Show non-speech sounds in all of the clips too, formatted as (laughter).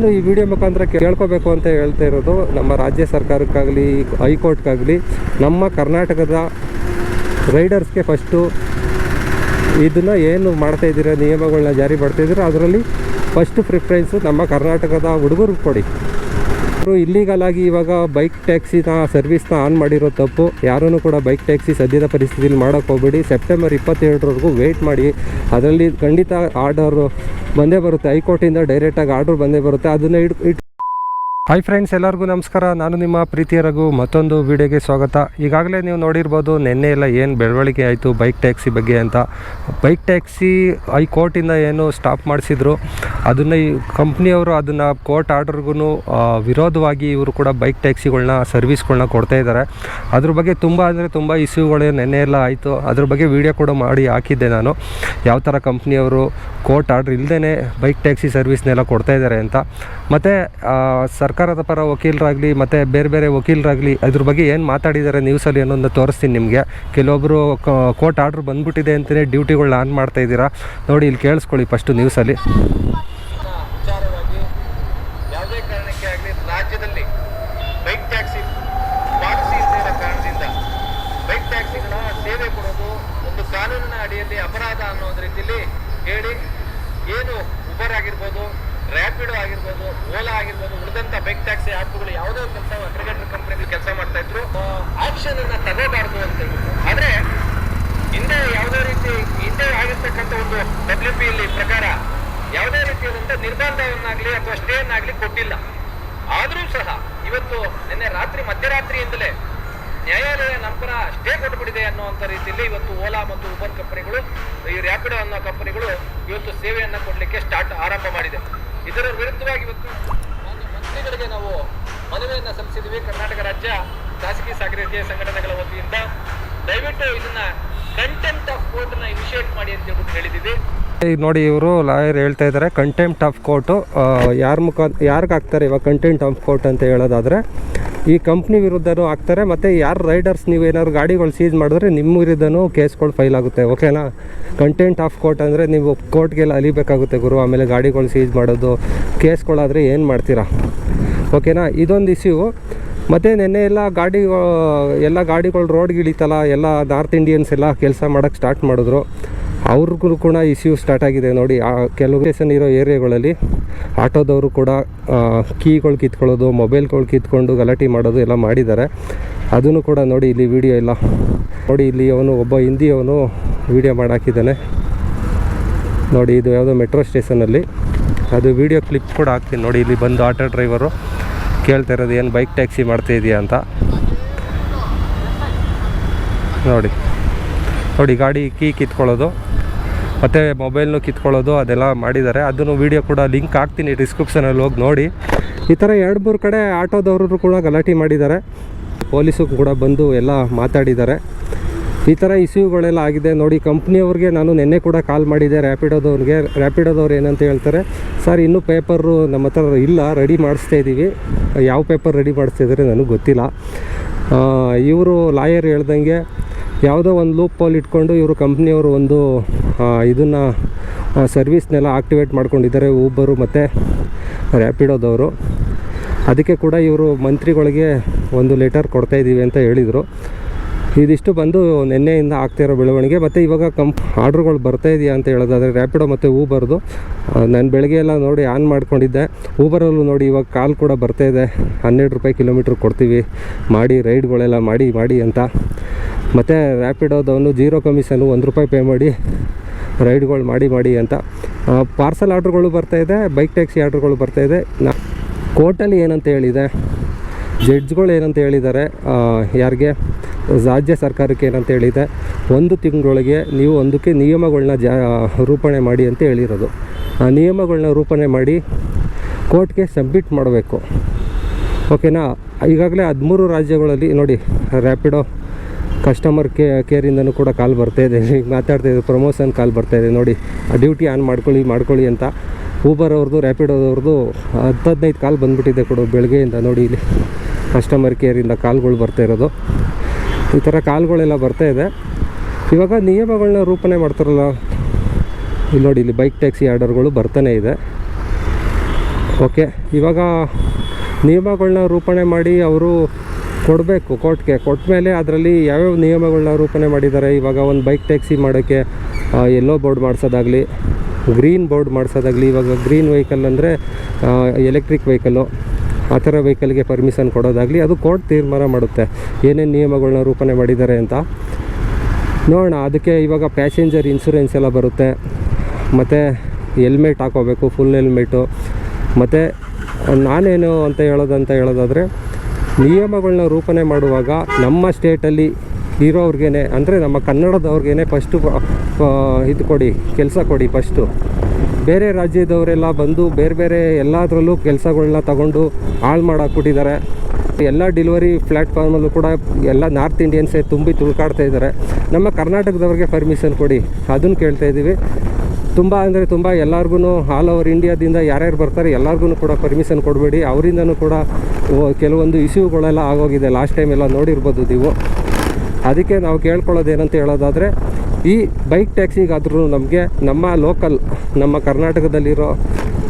ನಾನು ಈ ವಿಡಿಯೋ ಮುಖಾಂತರ ಕೇಳ್ಕೋಬೇಕು ಅಂತ ಹೇಳ್ತಾ ಇರೋದು ನಮ್ಮ ರಾಜ್ಯ ಸರ್ಕಾರಕ್ಕಾಗಲಿ, ಹೈಕೋರ್ಟ್ಗಾಗಲಿ, ನಮ್ಮ ಕರ್ನಾಟಕದ ರೈಡರ್ಸ್ಗೆ ಫಸ್ಟು ಇದನ್ನು ಏನು ಮಾಡ್ತಾ ಇದ್ದೀರಾ ನಿಯಮಗಳನ್ನ ಜಾರಿ ಮಾಡ್ತಾ ಇದ್ದೀರಾ, ಅದರಲ್ಲಿ ಫಸ್ಟ್ ಪ್ರಿಫರೆನ್ಸು ನಮ್ಮ ಕರ್ನಾಟಕದ ಹುಡುಗರಿಗೆ ಕೊಡಿ. ಅವರು ಇಲ್ಲಿಗಲ್ ಆಗಿ ಇವಾಗ ಬೈಕ್ ಟ್ಯಾಕ್ಸಿನ ಸರ್ವಿಸ್ನ ಆನ್ ಮಾಡಿರೋ ತಪ್ಪು ಯಾರೂ ಕೂಡ ಬೈಕ್ ಟ್ಯಾಕ್ಸಿ ಸದ್ಯದ ಪರಿಸ್ಥಿತಿಯಲ್ಲಿ ಮಾಡೋಕ್ಕೆ ಹೋಗ್ಬೇಡಿ. ಸೆಪ್ಟೆಂಬರ್ ಇಪ್ಪತ್ತೇಳರವರೆಗೂ ವೆಯ್ಟ್ ಮಾಡಿ. ಅದರಲ್ಲಿ ಖಂಡಿತ ಆರ್ಡರು ಬಂದೇ ಬರುತ್ತೆ. ಹೈಕೋರ್ಟಿಂದ ಡೈರೆಕ್ಟಾಗಿ ಆರ್ಡರ್ ಬಂದೇ ಬರುತ್ತೆ. ಅದನ್ನು ಇಟ್ಟು ಇಟ್ ಹಾಯ್ ಫ್ರೆಂಡ್ಸ್ ಎಲ್ಲರಿಗೂ ನಮಸ್ಕಾರ. ನಾನು ನಿಮ್ಮ ಪ್ರೀತಿಯ ರಘು. ಮತ್ತೊಂದು ವಿಡಿಯೋಗೆ ಸ್ವಾಗತ. ಈಗಾಗಲೇ ನೀವು ನೋಡಿರ್ಬೋದು, ನಿನ್ನೆ ಎಲ್ಲ ಏನು ಬೆಳವಣಿಗೆ ಆಯಿತು ಬೈಕ್ ಟ್ಯಾಕ್ಸಿ ಬಗ್ಗೆ ಅಂತ. ಬೈಕ್ ಟ್ಯಾಕ್ಸಿ ಹೈಕೋರ್ಟಿಂದ ಏನು ಸ್ಟಾಪ್ ಮಾಡಿಸಿದ್ರು. ಅದನ್ನು ಈ ಕಂಪ್ನಿಯವರು ಅದನ್ನು ಕೋರ್ಟ್ ಆರ್ಡರ್ಗೂ ವಿರೋಧವಾಗಿ ಇವರು ಕೂಡ ಬೈಕ್ ಟ್ಯಾಕ್ಸಿಗಳನ್ನ ಸರ್ವಿಸ್ಗಳನ್ನ ಕೊಡ್ತಾ ಇದ್ದಾರೆ ಅದ್ರ ಬಗ್ಗೆ ತುಂಬ ಅಂದರೆ ತುಂಬ ಇಶ್ಯೂಗಳು ನಿನ್ನೆ ಎಲ್ಲ ಆಯಿತು. ಅದ್ರ ಬಗ್ಗೆ ವಿಡಿಯೋ ಕೂಡ ಮಾಡಿ ಹಾಕಿದ್ದೆ ನಾನು. ಯಾವ ಥರ ಕಂಪ್ನಿಯವರು ಕೋರ್ಟ್ ಆರ್ಡ್ರ್ ಇಲ್ಲದೇ ಬೈಕ್ ಟ್ಯಾಕ್ಸಿ ಸರ್ವಿಸ್ನೆಲ್ಲ ಕೊಡ್ತಾ ಇದ್ದಾರೆ ಅಂತ. ಮತ್ತು ಸರ್ಕಾರದ ಪರ ವಕೀಲರಾಗಲಿ ಮತ್ತು ಬೇರೆ ಬೇರೆ ವಕೀಲರಾಗಲಿ ಅದ್ರ ಬಗ್ಗೆ ಏನು ಮಾತಾಡಿದ್ದಾರೆ ನ್ಯೂಸಲ್ಲಿ ಅನ್ನೋದನ್ನ ತೋರಿಸ್ತೀನಿ ನಿಮಗೆ. ಕೆಲವೊಬ್ಬರು ಕೋರ್ಟ್ ಆರ್ಡ್ರ್ ಬಂದ್ಬಿಟ್ಟಿದೆ ಅಂತಲೇ ಡ್ಯೂಟಿಗಳನ್ನ ಆನ್ ಮಾಡ್ತಾ ಇದ್ದೀರಾ? ನೋಡಿ, ಇಲ್ಲಿ ಕೇಳಿಸ್ಕೊಳ್ಳಿ ಫಸ್ಟು ನ್ಯೂಸಲ್ಲಿ ಕಾನೂನಿನ ಅಡಿಯಲ್ಲಿ ಅಪರಾಧ ಅನ್ನೋ ರೀತಿಯಲ್ಲಿ ಹೇಳಿ ಏನು ಉಬರ್ ಆಗಿರ್ಬೋದು ರ್ಯಾಪಿಡೋ ಆಗಿರ್ಬೋದು ಓಲಾ ಆಗಿರ್ಬೋದು, ಉಳಿದಂತ ಬೈಕ್ ಟ್ಯಾಕ್ಸಿ ಆ್ಯಪ್ಗಳು ಯಾವುದೋ ಕೆಲಸ ಅಗ್ರಿಗೇಟರ್ ಕಂಪ್ನಿಗಳು ಕೆಲಸ ಮಾಡ್ತಾ ಇದ್ರು ಆಕ್ಷನ್ ಅನ್ನ ತಗೋಬಾರ್ದು ಅಂತ ಆದ್ರೆ, ಹಿಂದೆ ಯಾವುದೇ ರೀತಿ, ಹಿಂದೆ ಆಗಿರ್ತಕ್ಕಂಥ ಒಂದು ಡಬ್ಲ್ಯೂ ಪಿ ಇಲ್ಲಿ ಪ್ರಕಾರ ಯಾವುದೇ ರೀತಿಯಾದಂಥ ನಿರ್ಬಂಧವನ್ನಾಗ್ಲಿ ಅಥವಾ ಸ್ಟೇಯನ್ನಾಗ್ಲಿ ಕೊಟ್ಟಿಲ್ಲ. ಆದರೂ ಸಹ, ಇವತ್ತು ನಿನ್ನೆ ರಾತ್ರಿ, ಮಧ್ಯರಾತ್ರಿಯಿಂದಲೇ ನ್ಯಾಯಾಲಯ ನಂತರ ಸ್ಟೇ ಕೊಟ್ಬಿಟ್ಟಿದೆ ಅನ್ನುವಂಥ ರೀತಿಯಲ್ಲಿ ಇವತ್ತು ಓಲಾ ಮತ್ತು ಉಬರ್ ಕಂಪನಿಗಳು ಈ ರ್ಯಾಪಿಡೋ ಅನ್ನೋ ಕಂಪನಿಗಳು ಇವತ್ತು ಸೇವೆಯನ್ನು ಕೊಡಲಿಕ್ಕೆ ಸ್ಟಾರ್ಟ್ ಆರಂಭ ಮಾಡಿದೆ. ಇದರ ವಿರುದ್ಧವಾಗಿ ಇವತ್ತು ಮಂತ್ರಿಗಳಿಗೆ ನಾವು ಮನವಿಯನ್ನು ಸಲ್ಲಿಸಿದ್ವಿ ಕರ್ನಾಟಕ ರಾಜ್ಯ ಖಾಸಗಿ ಸಾಗರತೆಯ ಸಂಘಟನೆಗಳ ವತಿಯಿಂದ. ದಯವಿಟ್ಟು ಇದನ್ನ ಕಂಟೆಂಪ್ಟ್ ಆಫ್ ಕೋರ್ಟ್ನ ಇನಿಷಿಯೇಟ್ ಮಾಡಿ ಅಂತ ಹೇಳ್ಬಿಟ್ಟು ಹೇಳಿದ್ದೀವಿ. ಈಗ ನೋಡಿ, ಇವರು ಲಾಯರ್ ಹೇಳ್ತಾ ಇದ್ದಾರೆ ಕಂಟೆಂಪ್ಟ್ ಆಫ್ ಕೋರ್ಟು ಯಾರ ಮುಖ ಯಾರಿಗೆ ಹಾಕ್ತಾರೆ ಇವಾಗ ಕಂಟೆಂಟ್ ಆಫ್ ಕೋರ್ಟ್ ಅಂತ ಹೇಳೋದಾದರೆ ಈ ಕಂಪ್ನಿ ವಿರುದ್ಧನೂ ಹಾಕ್ತಾರೆ ಮತ್ತು ಯಾರು ರೈಡರ್ಸ್ ನೀವು ಏನಾದ್ರು ಗಾಡಿಗಳು ಸೀಜ್ ಮಾಡಿದ್ರೆ ನಿಮ್ಮ ವಿರುದ್ಧನೂ ಕೇಸ್ಗಳು ಫೈಲ್ ಆಗುತ್ತೆ ಓಕೆನಾ ಕಂಟೆಂಟ್ ಆಫ್ ಕೋರ್ಟ್ ಅಂದರೆ ನೀವು ಕೋರ್ಟ್ಗೆಲ್ಲ ಅಲಿಬೇಕಾಗುತ್ತೆ ಗುರು, ಆಮೇಲೆ ಗಾಡಿಗಳು ಸೀಜ್ ಮಾಡೋದು ಕೇಸ್ಗಳಾದರೆ ಏನು ಮಾಡ್ತೀರಾ? ಓಕೆನಾ ಇದೊಂದು ಇಶ್ಯೂ ಮತ್ತು ನೆನ್ನೆ ಎಲ್ಲ ಗಾಡಿ, ಎಲ್ಲ ಗಾಡಿಗಳು ರೋಡ್ಗೆ ಇಳಿತಲ್ಲ ಎಲ್ಲ ನಾರ್ತ್ ಇಂಡಿಯನ್ಸ್ ಎಲ್ಲ ಕೆಲಸ ಮಾಡೋಕ್ಕೆ ಸ್ಟಾರ್ಟ್ ಮಾಡಿದ್ರು. ಅವ್ರಿಗೂ ಕೂಡ ಇಶ್ಯೂ ಸ್ಟಾರ್ಟ್ ಆಗಿದೆ. ನೋಡಿ, ಆ ಕೆಲವು ಸ್ಟೇಷನ್ ಇರೋ ಏರಿಯಾಗಳಲ್ಲಿ ಆಟೋದವರು ಕೂಡ ಕೀಗಳು ಕಿತ್ಕೊಳ್ಳೋದು, ಮೊಬೈಲ್ಗಳು ಕಿತ್ಕೊಂಡು ಗಲಾಟೆ ಮಾಡೋದು ಎಲ್ಲ ಮಾಡಿದ್ದಾರೆ. ಅದನ್ನು ಕೂಡ ನೋಡಿ, ಇಲ್ಲಿ ವಿಡಿಯೋ ಎಲ್ಲ ನೋಡಿ, ಇಲ್ಲಿ ಅವನು ಒಬ್ಬ ಹಿಂದಿಯವನು ವಿಡಿಯೋ ಮಾಡಾಕಿದ್ದಾನೆ. ನೋಡಿ, ಇದು ಯಾವುದೋ ಮೆಟ್ರೋ ಸ್ಟೇಷನಲ್ಲಿ. ಅದು ವಿಡಿಯೋ ಕ್ಲಿಪ್ ಕೂಡ ಹಾಕ್ತೀನಿ. ನೋಡಿ, ಇಲ್ಲಿ ಬಂದು ಆಟೋ ಡ್ರೈವರು ಕೇಳ್ತಾ ಇರೋದು, ಏನು ಬೈಕ್ ಟ್ಯಾಕ್ಸಿ ಮಾಡ್ತಾ ಇದೆಯಾ? ಅಂತ. ನೋಡಿ. ನೋಡಿ, ಗಾಡಿ ಕೀ ಕಿತ್ಕೊಳ್ಳೋದು. ಮತ್ತು ಮೊಬೈಲ್ನು ಕಿತ್ಕೊಳ್ಳೋದು ಅದೆಲ್ಲ ಮಾಡಿದ್ದಾರೆ. ಅದನ್ನು ವೀಡಿಯೋ ಕೂಡ ಲಿಂಕ್ ಹಾಕ್ತೀನಿ ಡಿಸ್ಕ್ರಿಪ್ಷನಲ್ಲಿ ಹೋಗಿ ನೋಡಿ. ಈ ಥರ ಎರಡು ಮೂರು ಕಡೆ ಆಟೋದವರು ಕೂಡ ಗಲಾಟೆ ಮಾಡಿದ್ದಾರೆ. ಪೊಲೀಸು ಕೂಡ ಬಂದು ಎಲ್ಲ ಮಾತಾಡಿದ್ದಾರೆ. ಈ ಥರ ಇಸ್ಯೂಗಳೆಲ್ಲ ಆಗಿದೆ. ನೋಡಿ, ಕಂಪ್ನಿಯವ್ರಿಗೆ ನಾನು ನಿನ್ನೆ ಕೂಡ ಕಾಲ್ ಮಾಡಿದ್ದೆ. ರ್ಯಾಪಿಡೋದವ್ರಿಗೆ ರ್ಯಾಪಿಡೋದವ್ರು ಏನಂತ ಹೇಳ್ತಾರೆ ಸರ್ ಇನ್ನೂ ಪೇಪರು ನಮ್ಮ ಹತ್ರ ಇಲ್ಲ ರೆಡಿ ಮಾಡಿಸ್ತಾ ಇದ್ದೀವಿ. ಯಾವ ಪೇಪರ್ ರೆಡಿ ಮಾಡಿಸ್ತಾ ಇದ್ದಾರೆ? ನನಗೆ ಗೊತ್ತಿಲ್ಲ. ಇವರು ಲಾಯರ್ ಹೇಳ್ದಂಗೆ ಯಾವುದೋ ಒಂದು ಲೂಪ್ ಪೋಲ್ ಇಟ್ಕೊಂಡು ಇವರು ಕಂಪ್ನಿಯವರು ಒಂದು ಇದನ್ನು ಸರ್ವಿಸ್ನೆಲ್ಲ ಆಕ್ಟಿವೇಟ್ ಮಾಡ್ಕೊಂಡಿದ್ದಾರೆ ಊಬರು ಮತ್ತು ರ್ಯಾಪಿಡೋದವರು ಅದಕ್ಕೆ ಕೂಡ ಇವರು ಮಂತ್ರಿಗಳಿಗೆ ಒಂದು ಲೆಟರ್ ಕೊಡ್ತಾಯಿದ್ದೀವಿ ಅಂತ ಹೇಳಿದರು. ಇದಿಷ್ಟು ಬಂದು ನಿನ್ನೆಯಿಂದ ಆಗ್ತಿರೋ ಬೆಳವಣಿಗೆ. ಮತ್ತು ಇವಾಗ ಕಂಪ್ ಆರ್ಡ್ರ್ಗಳು ಬರ್ತಾ ಇದೆಯಾ ಅಂತ ಹೇಳೋದಾದರೆ ರ್ಯಾಪಿಡೋ ಮತ್ತು ಊಬರ್ದು ನಾನು ಬೆಳಗ್ಗೆ ಎಲ್ಲ ನೋಡಿ ಆನ್ ಮಾಡ್ಕೊಂಡಿದ್ದೆ. ಊಬರಲ್ಲೂ ನೋಡಿ ಇವಾಗ ಕಾಲ್ ಕೂಡ ಬರ್ತಾ ಇದೆ. ಹನ್ನೆರಡು ರೂಪಾಯಿ ಕಿಲೋಮೀಟ್ರ್ ಕೊಡ್ತೀವಿ. ಮಾಡಿ, ರೈಡ್ಗಳೆಲ್ಲ ಮಾಡಿ ಮಾಡಿ ಅಂತ. ಮತ್ತು ರ್ಯಾಪಿಡೋದವನು ಜೀರೋ ಕಮಿಷನು, ಒಂದು ರೂಪಾಯಿ ಪೇ ಮಾಡಿ, ರೈಡ್ಗಳು ಮಾಡಿ ಮಾಡಿ ಅಂತ. ಪಾರ್ಸಲ್ ಬರ್ತಾ ಬರ್ತಾಯಿದೆ ಬೈಕ್ ಟ್ಯಾಕ್ಸಿ ಆರ್ಡ್ರುಗಳು ಬರ್ತಾಯಿದೆ ನಾ, ಕೋರ್ಟಲ್ಲಿ ಏನಂತ ಹೇಳಿದೆ? ಜಡ್ಜ್ಗಳು ಏನಂತ ಹೇಳಿದ್ದಾರೆ? ಯಾರಿಗೆ? ರಾಜ್ಯ ಸರ್ಕಾರಕ್ಕೆ ಏನಂತ ಹೇಳಿದೆ ಒಂದು ತಿಂಗಳೊಳಗೆ ನೀವು ಒಂದಕ್ಕೆ ನಿಯಮಗಳನ್ನ ಜಾ, ರೂಪಣೆ ಮಾಡಿ ಅಂತ ಹೇಳಿರೋದು. ಆ ನಿಯಮಗಳನ್ನ ರೂಪಣೆ ಮಾಡಿ ಕೋರ್ಟ್ಗೆ ಸಬ್ಮಿಟ್ ಮಾಡಬೇಕು. ಓಕೆನಾ? ಈಗಾಗಲೇ ಹದಿಮೂರು ರಾಜ್ಯಗಳಲ್ಲಿ, ನೋಡಿ ರ್ಯಾಪಿಡೋ ಕಸ್ಟಮರ್ ಕೇ, ಕೇರಿಂದನೂ ಕೂಡ ಕಾಲ್ ಬರ್ತಾ ಇದೆ. ಈಗ (laughs) ಮಾತಾಡ್ತಾ ಇದ್ದಾರೆ ಪ್ರಮೋಷನ್ ಕಾಲ್ ಬರ್ತಾ ಇದೆ. ನೋಡಿ ಡ್ಯೂಟಿ ಆನ್ ಮಾಡ್ಕೊಳ್ಳಿ ಮಾಡ್ಕೊಳ್ಳಿ ಅಂತ ಊಬರ್ ಅವ್ರದ್ದು ರ್ಯಾಪಿಡೋದವ್ರದ್ದು ಹತ್ತು ಹದಿನೈದು ಕಾಲ್ ಬಂದುಬಿಟ್ಟಿದೆ ಕೊಡು ಬೆಳಗ್ಗೆಯಿಂದ. ನೋಡಿ, ಇಲ್ಲಿ ಕಸ್ಟಮರ್ ಕೇರಿಂದ ಕಾಲ್ಗಳು ಬರ್ತಾ ಇರೋದು. ಈ ಥರ ಕಾಲ್ಗಳೆಲ್ಲ ಬರ್ತಾ ಇದೆ. ಇವಾಗ ನಿಯಮಗಳನ್ನ ರೂಪಣೆ ಮಾಡ್ತಾರಲ್ಲ, ಇಲ್ಲಿ ನೋಡಿ, ಇಲ್ಲಿ ಬೈಕ್ ಟ್ಯಾಕ್ಸಿ ಆರ್ಡರ್ಗಳು ಬರ್ತಾನೆ ಇದೆ. ಓಕೆ ಇವಾಗ ನಿಯಮಗಳನ್ನ ರೂಪಣೆ ಮಾಡಿ ಅವರು ಕೊಡಬೇಕು, ಕೋರ್ಟ್ಗೆ. ಕೊಟ್ಟ ಮೇಲೆ ಅದರಲ್ಲಿ ಯಾವ್ಯಾವ ನಿಯಮಗಳನ್ನ ರೂಪಣೆ ಮಾಡಿದ್ದಾರೆ? ಇವಾಗ ಒಂದು ಬೈಕ್ ಟ್ಯಾಕ್ಸಿ ಮಾಡೋಕ್ಕೆ ಎಲ್ಲೋ ಬೋರ್ಡ್ ಮಾಡಿಸೋದಾಗಲಿ ಗ್ರೀನ್ ಬೋರ್ಡ್ ಮಾಡಿಸೋದಾಗಲಿ, ಇವಾಗ ಗ್ರೀನ್ ವೆಹಿಕಲ್ ಅಂದರೆ ಎಲೆಕ್ಟ್ರಿಕ್ ವೆಹಿಕಲ್ಲು ಆ ಥರ ವೆಹಿಕಲ್ಗೆ ಪರ್ಮಿಷನ್ ಕೊಡೋದಾಗಲಿ ಅದು ಕೋರ್ಟ್ ತೀರ್ಮಾನ ಮಾಡುತ್ತೆ. ಏನೇನು ನಿಯಮಗಳನ್ನ ರೂಪಣೆ ಮಾಡಿದ್ದಾರೆ ಅಂತ. ನೋಡೋಣ, ಅದಕ್ಕೆ ಇವಾಗ ಪ್ಯಾಸೆಂಜರ್ ಇನ್ಶೂರೆನ್ಸ್ ಎಲ್ಲ ಬರುತ್ತೆ. ಮತ್ತು ಹೆಲ್ಮೆಟ್ ಹಾಕೋಬೇಕು ಫುಲ್ ಹೆಲ್ಮೆಟು ಮತ್ತು ನಾನೇನು ಅಂತ ಹೇಳೋದಂತ ಹೇಳೋದಾದರೆ ನಿಯಮಗಳನ್ನ ರೂಪಣೆ ಮಾಡುವಾಗ ನಮ್ಮ ಸ್ಟೇಟಲ್ಲಿ ಇರೋವ್ರಿಗೇ ಅಂದರೆ ನಮ್ಮ ಕನ್ನಡದವ್ರಿಗೇ ಫಸ್ಟು ಇದು ಕೊಡಿ, ಕೆಲಸ ಕೊಡಿ ಫಸ್ಟು ಬೇರೆ ರಾಜ್ಯದವರೆಲ್ಲ ಬಂದು ಬೇರೆ ಬೇರೆ ಎಲ್ಲದರಲ್ಲೂ ಕೆಲಸಗಳನ್ನ ತಗೊಂಡು ಹಾಳು ಮಾಡಾಕ್ಬಿಟ್ಟಿದ್ದಾರೆ. ಎಲ್ಲ ಡೆಲಿವರಿ ಪ್ಲ್ಯಾಟ್ಫಾರ್ಮಲ್ಲೂ ಕೂಡ ಎಲ್ಲ ನಾರ್ತ್ ಇಂಡಿಯನ್ಸೇ ತುಂಬಿ ತುಳ್ಕಾಡ್ತಾ ಇದ್ದಾರೆ. ನಮ್ಮ ಕರ್ನಾಟಕದವ್ರಿಗೆ ಪರ್ಮಿಷನ್ ಕೊಡಿ ಅದನ್ನು ಕೇಳ್ತಾ ಇದ್ದೀವಿ. ತುಂಬ ಅಂದರೆ ತುಂಬ ಎಲ್ಲರಿಗೂ ಆಲ್ ಓವರ್ ಇಂಡಿಯಾದಿಂದ ಯಾರ್ಯಾರು ಬರ್ತಾರೆ ಎಲ್ಲರಿಗೂ ಕೂಡ ಪರ್ಮಿಷನ್ ಕೊಡಬೇಡಿ. ಅವರಿಂದನೂ ಕೂಡ ಕೆಲವೊಂದು ಇಶ್ಯೂಗಳೆಲ್ಲ ಆಗೋಗಿದೆ. ಲಾಸ್ಟ್ ಟೈಮ್ ಎಲ್ಲ ನೋಡಿರ್ಬೋದು ನೀವು. ಅದಕ್ಕೆ ನಾವು ಕೇಳ್ಕೊಳ್ಳೋದು ಏನಂತ ಹೇಳೋದಾದರೆ, ಈ ಬೈಕ್ ಟ್ಯಾಕ್ಸಿಗಾದ್ರೂ ನಮಗೆ ನಮ್ಮ ಲೋಕಲ್ ನಮ್ಮ ಕರ್ನಾಟಕದಲ್ಲಿರೋ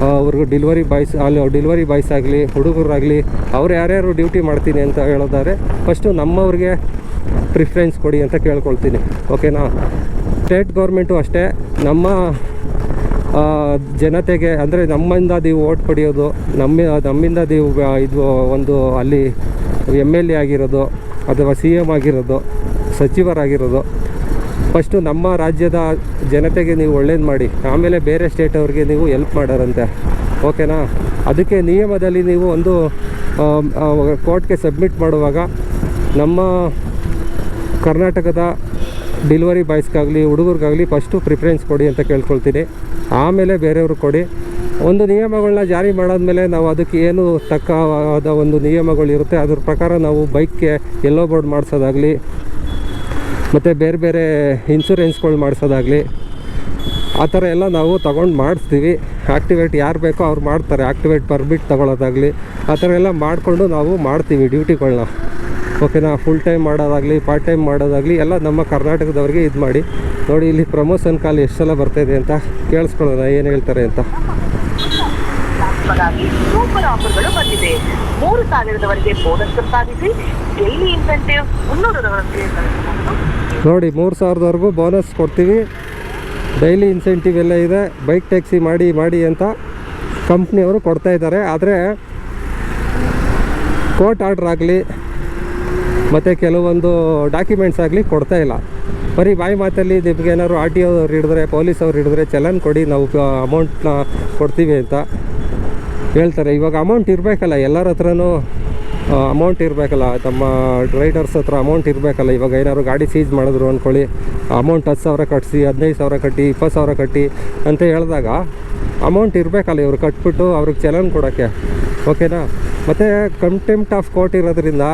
ಅವ್ರಿಗೂ ಡೆಲಿವರಿ ಬಾಯ್ಸ್ ಅಲ್ಲಿ ಡೆಲಿವರಿ ಬಾಯ್ಸ್ ಆಗಲಿ, ಹುಡುಗರಾಗಲಿ, ಅವ್ರು ಯಾರ್ಯಾರು ಡ್ಯೂಟಿ ಮಾಡ್ತೀನಿ ಅಂತ ಹೇಳೋದಾದ್ರೆ ಫಸ್ಟು ನಮ್ಮವ್ರಿಗೆ ಪ್ರಿಫರೆನ್ಸ್ ಕೊಡಿ ಅಂತ ಕೇಳ್ಕೊಳ್ತೀನಿ. ಓಕೆನಾ ಸ್ಟೇಟ್ ಗೌರ್ಮೆಂಟು ಅಷ್ಟೇ, ನಮ್ಮ ಜನತೆಗೆ, ಅಂದರೆ ನಮ್ಮಿಂದ ನೀವು ಓಟ್ ಪಡೆಯೋದು, ನಮ್ಮ, ನಮ್ಮಿಂದ ನೀವು ಇದು ಒಂದು ಅಲ್ಲಿ ಎಂ ಎಲ್ ಎ ಆಗಿರೋದು, ಅಥವಾ ಸಿ ಎಂ ಆಗಿರೋದು, ಸಚಿವರಾಗಿರೋದು ಫಸ್ಟು ನಮ್ಮ ರಾಜ್ಯದ ಜನತೆಗೆ ನೀವು ಒಳ್ಳೇದು ಮಾಡಿ. ಆಮೇಲೆ ಬೇರೆ ಸ್ಟೇಟ್ ಅವ್ರಿಗೆ ನೀವು ಎಲ್ಪ್ ಮಾಡೋರಂತೆ. ಓಕೆನಾ ಅದಕ್ಕೆ ನಿಯಮದಲ್ಲಿ ನೀವು ಒಂದು ಕೋರ್ಟ್ಗೆ ಸಬ್ಮಿಟ್ ಮಾಡುವಾಗ ನಮ್ಮ ಕರ್ನಾಟಕದ ಡೆಲಿವರಿ ಬಾಯ್ಸ್ಗಾಗಲಿ, ಹುಡುಗರಿಗಾಗಲಿ ಫಸ್ಟು ಪ್ರಿಫರೆನ್ಸ್ ಕೊಡಿ ಅಂತ ಕೇಳ್ಕೊಳ್ತೀನಿ. ಆಮೇಲೆ ಬೇರೆಯವ್ರಿಗೆ ಕೊಡಿ. ಒಂದು ನಿಯಮಗಳನ್ನ ಜಾರಿ ಮಾಡಾದ್ಮೇಲೆ ನಾವು ಅದಕ್ಕೆ ಏನು ತಕ್ಕವಾದ ಒಂದು ನಿಯಮಗಳಿರುತ್ತೆ ಅದ್ರ ಪ್ರಕಾರ ನಾವು ಬೈಕ್ಗೆ ಎಲ್ಲೋ ಬೋರ್ಡ್ ಮಾಡಿಸೋದಾಗಲಿ, ಮತ್ತು ಬೇರೆ ಬೇರೆ ಇನ್ಸೂರೆನ್ಸ್ಗಳು ಮಾಡಿಸೋದಾಗಲಿ, ಆ ಥರ ಎಲ್ಲ ನಾವು ತಗೊಂಡು ಮಾಡಿಸ್ತೀವಿ. ಆ್ಯಕ್ಟಿವೇಟ್ ಯಾರು ಬೇಕೋ ಅವ್ರು ಮಾಡ್ತಾರೆ. ಆ್ಯಕ್ಟಿವೇಟ್ ಪರ್ಮಿಟ್ ತೊಗೊಳೋದಾಗಲಿ, ಆ ಥರ ಎಲ್ಲ ಮಾಡಿಕೊಂಡು ನಾವು ಮಾಡ್ತೀವಿ ಡ್ಯೂಟಿಗಳನ್ನ ಓಕೆನಾ? ಫುಲ್ ಟೈಮ್ ಮಾಡೋದಾಗಲಿ ಪಾರ್ಟ್ ಟೈಮ್ ಮಾಡೋದಾಗಲಿ ಎಲ್ಲ ನಮ್ಮ ಕರ್ನಾಟಕದವ್ರಿಗೆ ಇದು ಮಾಡಿ. ನೋಡಿ ಇಲ್ಲಿ ಪ್ರಮೋಷನ್ ಕಾಲ್ ಎಷ್ಟು ಸಲ ಬರ್ತಾಯಿದೆ ಅಂತ ಕೇಳಿಸ್ಕೊಳ್ಳೋಣ ಏನು ಹೇಳ್ತಾರೆ ಅಂತ. ಸೂಪರ್ ಆಫರ್ಗಳು ಬಂದಿದೆ. ಮೂರು ಸಾವಿರದವರೆಗೆ ಬೋನಸ್ ಇನ್ಸೆಂಟಿವ್ ನೋಡಿ ಮೂರು ಸಾವಿರದವರೆಗೂ ಬೋನಸ್ ಕೊಡ್ತೀವಿ. ಡೈಲಿ ಇನ್ಸೆಂಟಿವ್ ಎಲ್ಲ ಇದೆ. ಬೈಕ್ ಟ್ಯಾಕ್ಸಿ ಮಾಡಿ ಮಾಡಿ ಅಂತ ಕಂಪ್ನಿಯವರು ಕೊಡ್ತಾ ಇದ್ದಾರೆ. ಆದರೆ ಕೋರ್ಟ್ ಆರ್ಡ್ರ್ ಆಗಲಿ ಮತ್ತು ಕೆಲವೊಂದು ಡಾಕ್ಯುಮೆಂಟ್ಸ್ ಆಗಲಿ ಕೊಡ್ತಾ ಇಲ್ಲ. ಬರೀ ಬಾಯಿ ಮಾತಲ್ಲಿ ನಿಮ್ಗೆ ಏನಾದ್ರು ಆರ್ ಟಿ ಅವ್ರು ಹಿಡಿದ್ರೆ ಪೊಲೀಸ್ ಅವ್ರು ಹಿಡಿದ್ರೆ ಚಲನ್ ಕೊಡಿ, ನಾವು ಅಮೌಂಟ್ನ ಕೊಡ್ತೀವಿ ಅಂತ ಹೇಳ್ತಾರೆ. ಇವಾಗ ಅಮೌಂಟ್ ಇರಬೇಕಲ್ಲ, ಎಲ್ಲರ ಹತ್ರನೂ ಅಮೌಂಟ್ ಇರಬೇಕಲ್ಲ, ತಮ್ಮ ರೈಡರ್ಸ್ ಹತ್ರ ಅಮೌಂಟ್ ಇರಬೇಕಲ್ಲ. ಇವಾಗ ಏನಾದ್ರು ಗಾಡಿ ಸೀಜ್ ಮಾಡಿದ್ರು ಅಂದ್ಕೊಳ್ಳಿ ಅಮೌಂಟ್ ಹತ್ತು ಸಾವಿರ ಕಟ್ಟಿಸಿ ಹದಿನೈದು ಸಾವಿರ ಕಟ್ಟಿ, ಇಪ್ಪತ್ತು ಸಾವಿರ ಕಟ್ಟಿ ಅಂತ ಹೇಳಿದಾಗ ಅಮೌಂಟ್ ಇರಬೇಕಲ್ಲ, ಇವರು ಕಟ್ಬಿಟ್ಟು ಅವ್ರಿಗೆ ಚಲನ್ ಕೊಡೋಕ್ಕೆ. ಓಕೆನಾ ಮತ್ತು ಕಂಟೆಂಪ್ಟ್ ಆಫ್ ಕೋರ್ಟ್ ಇರೋದ್ರಿಂದ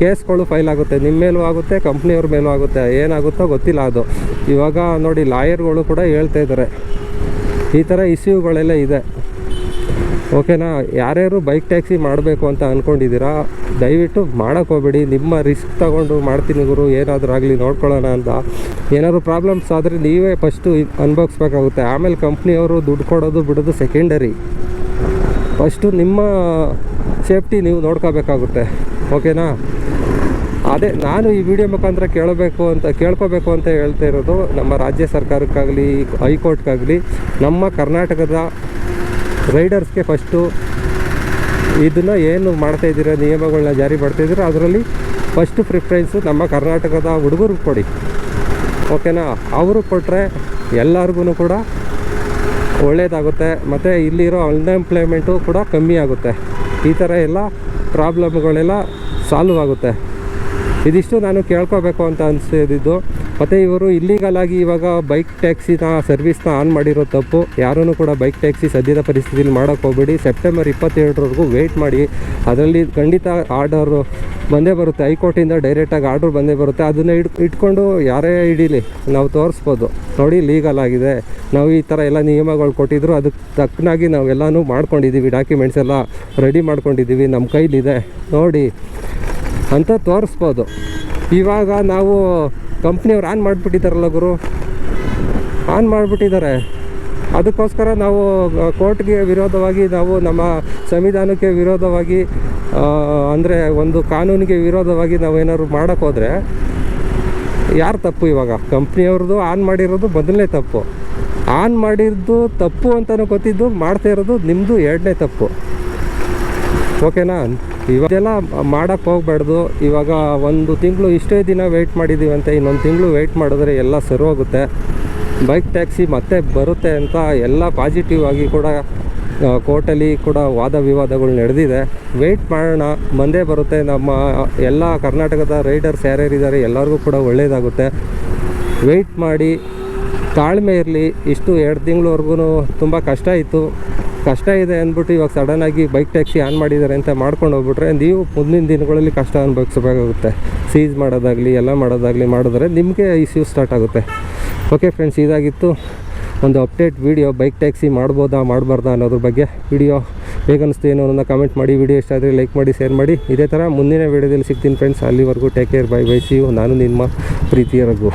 ಕೇಸ್ಗಳು ಫೈಲ್ ಆಗುತ್ತೆ ನಿಮ್ಮ ಮೇಲೂ ಆಗುತ್ತೆ, ಕಂಪ್ನಿಯವ್ರ ಮೇಲೂ ಆಗುತ್ತೆ, ಏನಾಗುತ್ತೋ ಗೊತ್ತಿಲ್ಲ ಅದು. ಇವಾಗ ನೋಡಿ, ಲಾಯರ್ಗಳು ಕೂಡ ಹೇಳ್ತಾ ಇದ್ದಾರೆ ಈ ಥರ ಇಶ್ಯೂಗಳೆಲ್ಲ ಇದೆ. ಓಕೆನಾ? ಯಾರ್ಯಾರು ಬೈಕ್ ಟ್ಯಾಕ್ಸಿ ಮಾಡಬೇಕು ಅಂತ ಅಂದ್ಕೊಂಡಿದ್ದೀರಾ ದಯವಿಟ್ಟು ಹೋಗ್ಬೇಡಿ. ನಿಮ್ಮ ರಿಸ್ಕ್ ತಗೊಂಡು ಮಾಡ್ತೀನಿ ಗುರು, ಏನಾದರೂ ಆಗಲಿ ನೋಡ್ಕೊಳ್ಳೋಣ ಅಂತ. ಏನಾದರೂ ಪ್ರಾಬ್ಲಮ್ಸ್ ಆದರೆ ನೀವೇ ಫಸ್ಟು ಅನುಭವಿಸ್ಬೇಕಾಗುತ್ತೆ. ಆಮೇಲೆ ಕಂಪ್ನಿಯವರು ದುಡ್ಡು ಕೊಡೋದು ಬಿಡೋದು ಸೆಕೆಂಡರಿ ಫಸ್ಟು ನಿಮ್ಮ ಸೇಫ್ಟಿ ನೀವು ನೋಡ್ಕೋಬೇಕಾಗುತ್ತೆ. ಓಕೆನಾ? ಅದೇ ನಾನು ಈ ವಿಡಿಯೋ ಮುಖಾಂತರ ಕೇಳಬೇಕು ಅಂತ, ಕೇಳ್ಕೋಬೇಕು ಅಂತ ಹೇಳ್ತಾ ಇರೋದು ನಮ್ಮ ರಾಜ್ಯ ಸರ್ಕಾರಕ್ಕಾಗಲಿ, ಹೈಕೋರ್ಟ್ಗಾಗಲಿ, ನಮ್ಮ ಕರ್ನಾಟಕದ ರೈಡರ್ಸ್ಗೆ ಫಸ್ಟು ಇದನ್ನು ಏನು ಮಾಡ್ತಾ ಇದ್ದೀರಾ ನಿಯಮಗಳನ್ನ ಜಾರಿ ಮಾಡ್ತಾಯಿದ್ದೀರ ಅದರಲ್ಲಿ ಫಸ್ಟ್ ಪ್ರಿಫರೆನ್ಸು ನಮ್ಮ ಕರ್ನಾಟಕದ ಹುಡುಗರಿಗೆ ಕೊಡಿ. ಓಕೆನಾ? ಅವರು ಕೊಟ್ಟರೆ ಎಲ್ಲರಿಗೂ ಕೂಡ ಒಳ್ಳೆಯದಾಗುತ್ತೆ ಮತ್ತು ಇಲ್ಲಿರೋ ಅನ್ಎಂಪ್ಲಾಯ್ಮೆಂಟು ಕೂಡ ಕಮ್ಮಿ ಆಗುತ್ತೆ. ಈ ಥರ ಎಲ್ಲ ಪ್ರಾಬ್ಲಮ್ಗಳೆಲ್ಲ ಸಾಲ್ವ್ ಆಗುತ್ತೆ. ಇದಿಷ್ಟು ನಾನು ಕೇಳ್ಕೋಬೇಕು ಅಂತ ಅನಿಸಿದ್ದು ಮತ್ತು ಇವರು ಇಲ್ಲಿಗಲ್ ಆಗಿ ಇವಾಗ ಬೈಕ್ ಟ್ಯಾಕ್ಸಿನ ಸರ್ವಿಸ್ನ ಆನ್ ಮಾಡಿರೋ ತಪ್ಪು. ಯಾರೂ ಕೂಡ ಬೈಕ್ ಟ್ಯಾಕ್ಸಿ ಸದ್ಯದ ಪರಿಸ್ಥಿತಿಯಲ್ಲಿ ಮಾಡೋಕ್ಕೆ ಹೋಗ್ಬೇಡಿ. ಸೆಪ್ಟೆಂಬರ್ ಇಪ್ಪತ್ತೇಳರವರೆಗೂ ವೆಯ್ಟ್ ಮಾಡಿ. ಅದರಲ್ಲಿ ಖಂಡಿತ ಆರ್ಡರು ಬಂದೇ ಬರುತ್ತೆ. ಹೈಕೋರ್ಟಿಂದ ಡೈರೆಕ್ಟಾಗಿ ಆರ್ಡ್ರ್ ಬಂದೇ ಬರುತ್ತೆ. ಅದನ್ನು ಇಟ್ ಇಟ್ಕೊಂಡು ಯಾರೇ ಹಿಡೀಲಿ ನಾವು ತೋರಿಸ್ಬೋದು. ನೋಡಿ ಲೀಗಲ್ ಆಗಿದೆ. ನಾವು ಈ ಥರ ಎಲ್ಲ ನಿಯಮಗಳು ಕೊಟ್ಟಿದ್ರು ಅದಕ್ಕೆ ತಕ್ಕನಾಗಿ ನಾವು ಎಲ್ಲನೂ ಮಾಡ್ಕೊಂಡಿದ್ದೀವಿ ಡಾಕ್ಯುಮೆಂಟ್ಸ್ ಎಲ್ಲ ರೆಡಿ ಮಾಡ್ಕೊಂಡಿದ್ದೀವಿ ನಮ್ಮ ಕೈಲಿದೆ. ನೋಡಿ, ಅಂತ ತೋರಿಸ್ಬೋದು. ಇವಾಗ ನಾವು ಕಂಪ್ನಿಯವ್ರು ಆನ್ ಮಾಡಿಬಿಟ್ಟಿದ್ದಾರಲ್ಲ ಗುರು? ಆನ್ ಮಾಡಿಬಿಟ್ಟಿದ್ದಾರೆ ಅದಕ್ಕೋಸ್ಕರ ನಾವು ಕೋರ್ಟ್ಗೆ ವಿರೋಧವಾಗಿ ನಾವು ನಮ್ಮ ಸಂವಿಧಾನಕ್ಕೆ ವಿರೋಧವಾಗಿ ಅಂದರೆ ಒಂದು ಕಾನೂನಿಗೆ ವಿರೋಧವಾಗಿ ನಾವು ಮಾಡೋಕ್ಕೋದ್ರೆ ಯಾರು ತಪ್ಪು ಇವಾಗ? ಕಂಪ್ನಿಯವ್ರದ್ದು ಆನ್ ಮಾಡಿರೋದು ಮೊದಲನೇ ತಪ್ಪು. ಆನ್ ಮಾಡಿದ್ದು ತಪ್ಪು ಅಂತಲೂ ಗೊತ್ತಿದ್ದು ಮಾಡ್ತಾ ಇರೋದು ನಿಮ್ಮದು ಎರಡನೇ ತಪ್ಪು. ಓಕೆನಾ? ಇವಾಗೆಲ್ಲ ಮಾಡೋಕ್ಕೆ ಹೋಗ್ಬಾರ್ದು. ಇವಾಗ ಒಂದು ತಿಂಗಳು ಇಷ್ಟೇ ದಿನ ವೆಯ್ಟ್ ಮಾಡಿದ್ದೀವಿ ಅಂತ ಇನ್ನೊಂದು ತಿಂಗಳು ವೆಯ್ಟ್ ಮಾಡಿದ್ರೆ ಎಲ್ಲ ಸರಿ ಹೋಗುತ್ತೆ. ಬೈಕ್ ಟ್ಯಾಕ್ಸಿ ಮತ್ತೆ ಬರುತ್ತೆ ಅಂತ ಎಲ್ಲ ಪಾಸಿಟಿವ್ ಆಗಿ ಕೂಡ ಕೋರ್ಟಲ್ಲಿ ಕೂಡ ವಾದ ವಿವಾದಗಳು ನಡೆದಿದೆ. ವೆಯ್ಟ್ ಮಾಡೋಣ ಮಂದೇ ಬರುತ್ತೆ. ನಮ್ಮ ಎಲ್ಲ ಕರ್ನಾಟಕದ ರೈಡರ್ಸ್ ಯಾರ್ಯಾರಿದ್ದಾರೆ ಎಲ್ಲರಿಗೂ ಕೂಡ ಒಳ್ಳೆಯದಾಗುತ್ತೆ ವೆಯ್ಟ್ ಮಾಡಿ, ತಾಳ್ಮೆ ಇರಲಿ. ಇಷ್ಟು ಎರಡು ತಿಂಗಳವರೆಗೂ ತುಂಬ ಕಷ್ಟ ಇತ್ತು. ಕಷ್ಟ ಇದೆ ಅಂದ್ಬಿಟ್ಟು ಇವಾಗ ಸಡನ್ನಾಗಿ ಬೈಕ್ ಟ್ಯಾಕ್ಸಿ ಆನ್ ಮಾಡಿದ್ದಾರೆ ಅಂತ ಮಾಡ್ಕೊಂಡು ಹೋಗ್ಬಿಟ್ರೆ ನೀವು ಮುಂದಿನ ದಿನಗಳಲ್ಲಿ ಕಷ್ಟ ಅನುಭವಿಸಬೇಕಾಗುತ್ತೆ. ಸೀಸ್ ಮಾಡೋದಾಗಲಿ, ಎಲ್ಲ ಮಾಡೋದಾಗಲಿ ಮಾಡಿದ್ರೆ ನಿಮಗೆ ಇಶ್ಯೂ ಸ್ಟಾರ್ಟ್ ಆಗುತ್ತೆ. ಓಕೆ ಫ್ರೆಂಡ್ಸ್ ಇದಾಗಿತ್ತು. ಒಂದು ಅಪ್ಡೇಟ್ ವೀಡಿಯೋ ಬೈಕ್ ಟ್ಯಾಕ್ಸಿ ಮಾಡ್ಬೋದಾ ಮಾಡಬಾರ್ದಾ ಅನ್ನೋದ್ರ ಬಗ್ಗೆ ವಿಡಿಯೋ ಹೇಗನ್ನಿಸ್ತು ಏನೋ ಅನ್ನೋದನ್ನ ಕಮೆಂಟ್ ಮಾಡಿ. ವೀಡಿಯೋ ಇಷ್ಟ ಆದರೆ ಲೈಕ್ ಮಾಡಿ ಶೇರ್ ಮಾಡಿ. ಇದೇ ಥರ ಮುಂದಿನ ವೀಡಿಯೋದಲ್ಲಿ ಸಿಗ್ತೀನಿ ಫ್ರೆಂಡ್ಸ್ ಅಲ್ಲಿವರೆಗೂ take care bye bye see you ನಾನು ನಿಮ್ಮ ಪ್ರೀತಿಯ ರಘು.